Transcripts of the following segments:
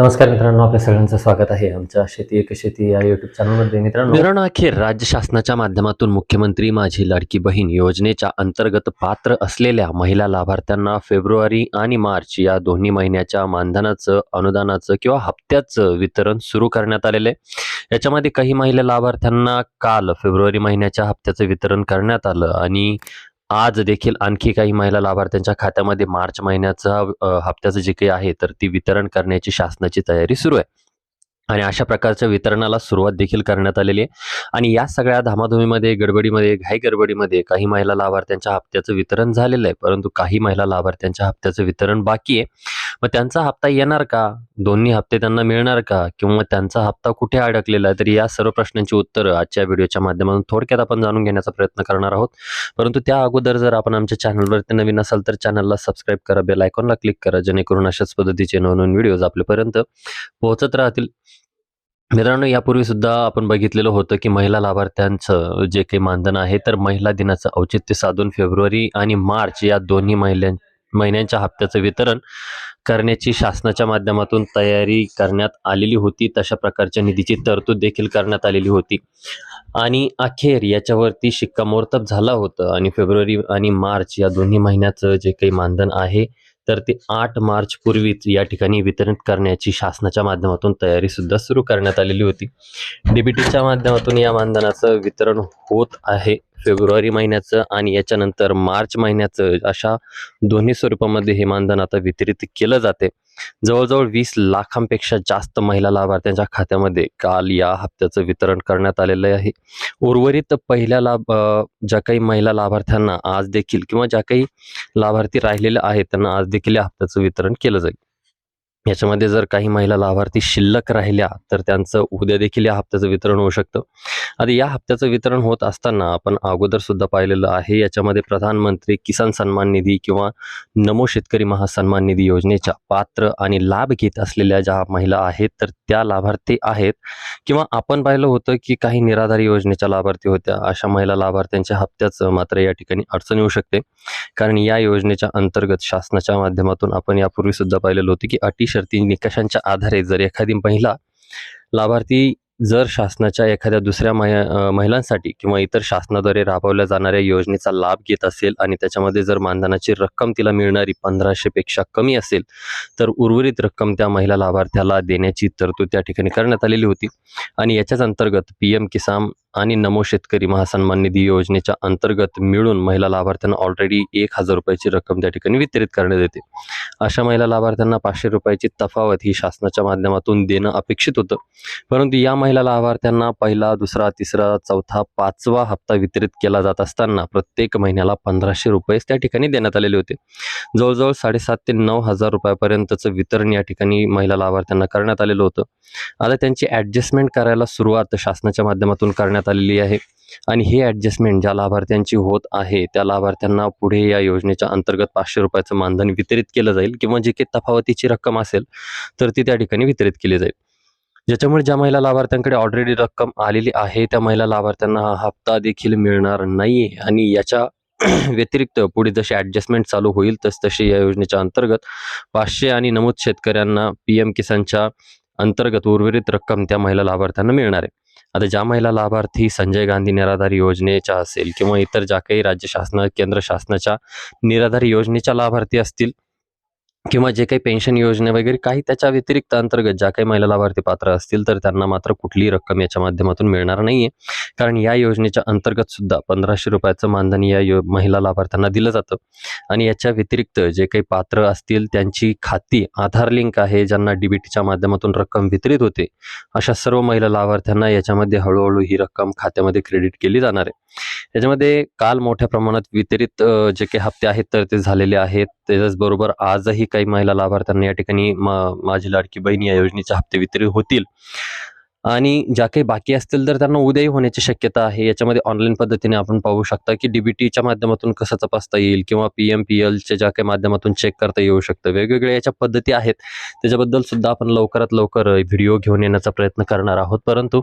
नमस्कार मित्रांनो आपल्या सगळ्यांचं स्वागत आहे आमच्या शेती एक शेती या युट्यूब चॅनलमध्ये मित्रांनो मित्रांनो अखेर राज्य शासनाच्या माध्यमातून मुख्यमंत्री माझी लाडकी बहीण योजनेच्या अंतर्गत पात्र असलेल्या महिला लाभार्थ्यांना फेब्रुवारी आणि मार्च या दोन्ही महिन्याच्या मानधनाचं अनुदानाचं किंवा हप्त्याचं वितरण सुरू करण्यात आलेलं आहे. याच्यामध्ये काही महिला लाभार्थ्यांना काल फेब्रुवारी महिन्याच्या हप्त्याचं वितरण करण्यात आलं आणि आज देखील आणखी काही महिला लाभार्थ्यांच्या खात्यामध्ये मार्च महिन्याचा हप्त्याचं जे काही आहे तर ती वितरण करण्याची शासनाची तयारी सुरू आहे. आणि अशा प्रकारच्या वितरणाला सुरुवात देखील करण्यात आलेली आहे. आणि या सगळ्या धामाधुमीमध्ये गडबडीमध्ये घाई गडबडीमध्ये काही महिला लाभार्थ्यांच्या हप्त्याचं वितरण झालेलं आहे. परंतु काही महिला लाभार्थ्यांच्या हप्त्याचं वितरण बाकी आहे. मग त्यांचा हप्ता येणार का? दोन्ही हप्ते त्यांना मिळणार का? किंवा त्यांचा हप्ता कुठे अडकलेला आहे? तर या सर्व प्रश्नांची उत्तरं आजच्या व्हिडिओच्या माध्यमातून थोडक्यात आपण जाणून घेण्याचा प्रयत्न करणार आहोत. परंतु त्या अगोदर जर आपण आमच्या चॅनलवरती नवीन असाल तर चॅनलला सबस्क्राईब करा बेल आयकॉनला क्लिक करा जेणेकरून अशाच पद्धतीचे नवनवीन व्हिडिओज आपल्यापर्यंत पोहोचत राहतील. मित्रांनो यापूर्वी सुद्धा आपण बघितलेलं होतं की महिला लाभार्थ्यांचं जे काही मानधन आहे तर महिला दिनाचं औचित्य साधून फेब्रुवारी आणि मार्च या दोन्ही महिल्या महिन्यांच्या हप्त्याचं वितरण करण्याची शासनाच्या माध्यमातून तयारी करण्यात आलेली होती. तशा प्रकारच्या निधीची तरतूद देखील करण्यात आलेली होती. आणि अखेर याच्यावरती शिक्कामोर्तब झाला होतं. आणि फेब्रुवारी आणि मार्च या दोन्ही महिन्याचं जे काही मानधन आहे तर ते आठ मार्च पूर्वीच या ठिकाणी वितरित करण्याची शासनाच्या माध्यमातून तयारी सुद्धा सुरू करण्यात आलेली होती. डीबीटीच्या माध्यमातून या मानधनाचं वितरण होत आहे फेब्रुवारी महिन्याचं आणि याच्यानंतर मार्च महिन्याचं अशा दोन्ही स्वरूपामध्ये हे मानधन आता वितरित केलं जाते. जवळजवळ वीस लाखांपेक्षा जास्त महिला लाभार्थ्यांच्या खात्यामध्ये काल या हप्त्याचं वितरण करण्यात आलेलं आहे. उर्वरित पहिल्या लाभ ज्या काही महिला लाभार्थ्यांना आज देखील किंवा ज्या काही लाभार्थी राहिलेले आहेत त्यांना आज देखील या हप्त्याचं वितरण केलं जाईल. याच्यामध्ये जर काही महिला लाभार्थी शिल्लक राहिल्या तर त्यांचं उद्या देखील या हप्त्याचं वितरण होऊ शकतं. आता या हप्त्याचं वितरण होत असताना आपण अगोदर सुद्धा पाहिलेलं आहे याच्यामध्ये प्रधानमंत्री किसान सन्मान निधी किंवा नमो शेतकरी महासन्मान निधी योजनेच्या पात्र आणि लाभ घेत असलेल्या ज्या महिला आहेत तर त्या लाभार्थी आहेत. किंवा आपण पाहिलं होतं की काही निराधारी योजनेच्या लाभार्थी होत्या अशा महिला लाभार्थ्यांच्या हप्त्याचं मात्र या ठिकाणी अडचण येऊ शकते. कारण या योजनेच्या अंतर्गत शासनाच्या माध्यमातून आपण यापूर्वी सुद्धा पाहिलेलं होतं की अटी शर्ती निकषांच्या आधारे जर एखादी महिला लाभार्थी जर शासनाच्या एखाद्या दुसऱ्या महि महिलांसाठी किंवा इतर शासनाद्वारे राबवल्या जाणाऱ्या योजनेचा लाभ घेत असेल आणि त्याच्यामध्ये जर मानधनाची रक्कम तिला मिळणारी पंधराशेपेक्षा कमी असेल तर उर्वरित रक्कम त्या महिला लाभार्थ्याला देण्याची तरतूद त्या ठिकाणी करण्यात आलेली होती. आणि याच्याच अंतर्गत पी एम किसान आणि नमो शेतकरी महासन्मान निधी योजनेच्या अंतर्गत मिळून महिला लाभार्थ्यांना ऑलरेडी एक हजार रुपयाची रक्कम त्या ठिकाणी वितरित करण्यात येते. अशा महिला लाभार्थ्यांना पाचशे रुपयाची तफावत ही शासनाच्या माध्यमातून देणं अपेक्षित होतं. परंतु या महिला लाभार्थ्यांना पहिला दुसरा तिसरा चौथा पाचवा हप्ता वितरित केला जात असताना प्रत्येक महिन्याला पंधराशे रुपयेच त्या ठिकाणी देण्यात आलेले होते. जवळजवळ साडेसात ते नऊ हजार रुपयापर्यंतचं वितरण या ठिकाणी महिला लाभार्थ्यांना करण्यात आलेलं होतं. आता त्यांची ॲडजस्टमेंट करायला सुरुवात शासनाच्या माध्यमातून करण्यात आलेली आहे. आणि हे ॲडजस्टमेंट ज्या लाभार्थ्यांची होत आहे त्या लाभार्थ्यांना पुढे या योजनेच्या अंतर्गत पाचशे रुपयाचं मानधन वितरित केलं जाईल किंवा जे काही तफावतीची रक्कम असेल तर ती त्या ठिकाणी वितरित केली जाईल. ज्याच्यामुळे ज्या महिला लाभार्थ्यांकडे ऑलरेडी रक्कम आलेली आहे त्या महिला लाभार्थ्यांना हा हप्ता देखील मिळणार नाही आणि याच्या व्यतिरिक्त पुढे जशी ॲडजस्टमेंट चालू होईल तस तशी या योजनेच्या अंतर्गत पाचशे आणि नमूद शेतकऱ्यांना पी एम किसानच्या अंतर्गत उर्वरित रक्कम त्या महिला लाभार्थ्यांना मिळणार आहे. आता ज्या महिला लाभार्थी संजय गांधी निराधार योजनेच्या असेल किंवा इतर ज्या काही राज्य शासना केंद्र शासनाच्या निराधार योजनेच्या लाभार्थी असतील किंवा जे काही पेन्शन योजने वगैरे काही त्याच्या व्यतिरिक्त अंतर्गत ज्या काही महिला लाभार्थी पात्र असतील तर त्यांना मात्र कुठलीही रक्कम याच्या माध्यमातून मिळणार नाहीये. कारण या योजनेच्या अंतर्गत सुद्धा पंधराशे रुपयाचं मानधन या यो महिला लाभार्थ्यांना दिलं जातं. आणि याच्या व्यतिरिक्त जे काही पात्र असतील त्यांची खाती आधार लिंक आहे ज्यांना डीबीटीच्या माध्यमातून रक्कम वितरित होते अशा सर्व महिला लाभार्थ्यांना याच्यामध्ये हळूहळू ही रक्कम खात्यामध्ये क्रेडिट केली जाणार आहे. याच्यामध्ये काल मोठ्या प्रमाणात वितरित जे काही हप्ते आहेत तर ते झालेले आहेत. त्याचबरोबर आजही काही महिला लाभार्थ्यांना या ठिकाणी माझी लाडकी बहीण या योजनेचे हप्ते वितरित होतील. आणि ज्या काही बाकी असतील तर त्यांना उद्याही होण्याची शक्यता आहे. याच्यामध्ये ऑनलाईन पद्धतीने आपण पाहू शकता की डीबीटीच्या माध्यमातून कसं तपासता येईल किंवा पी एम पी एलच्या ज्या काही माध्यमातून चेक करता येऊ शकतं. वेगवेगळ्या याच्या पद्धती आहेत. त्याच्याबद्दल सुद्धा आपण लवकरात लवकर व्हिडिओ घेऊन येण्याचा प्रयत्न करणार आहोत. परंतु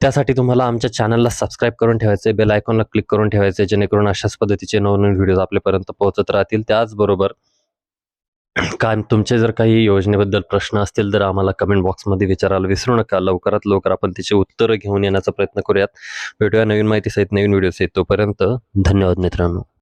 त्यासाठी तुम्हाला आमच्या चॅनलला सबस्क्राईब करून ठेवायचं आहे बेल आयकॉनला क्लिक करून ठेवायचं आहे जेणेकरून अशाच पद्धतीचे नवनवीन व्हिडिओ आपल्यापर्यंत पोहोचत राहतील. त्याचबरोबर काय तुमचे जर काही योजनेबद्दल प्रश्न असतील तर आम्हाला कमेंट बॉक्समध्ये विचारायला विसरू नका. लवकरात लवकर आपण तिचे उत्तरं घेऊन येण्याचा प्रयत्न करूयात. भेटूया नवीन माहितीसहित नवीन व्हिडिओ तोपर्यंत धन्यवाद मित्रांनो.